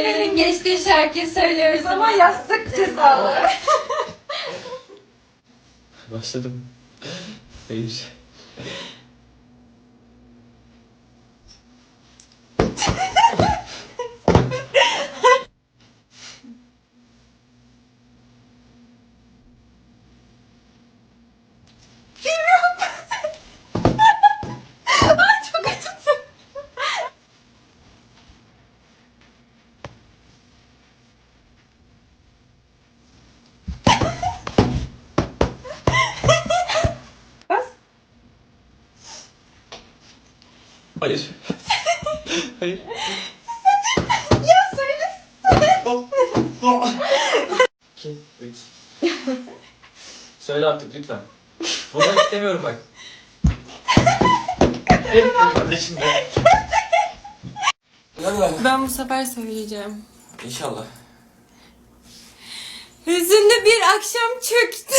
Sever'in geçtiği şarkıyı söylüyoruz ama yastık cezalı. Başladım. Hayır. Hayır. Hayır. Ya söyle. Okay, wait. Söyle artık lütfen. Bunu istemiyorum bak. Hep kardeşim be. Hadi Ben bu sefer söyleyeceğim. İnşallah. Hüzünlü bir akşam çöktü.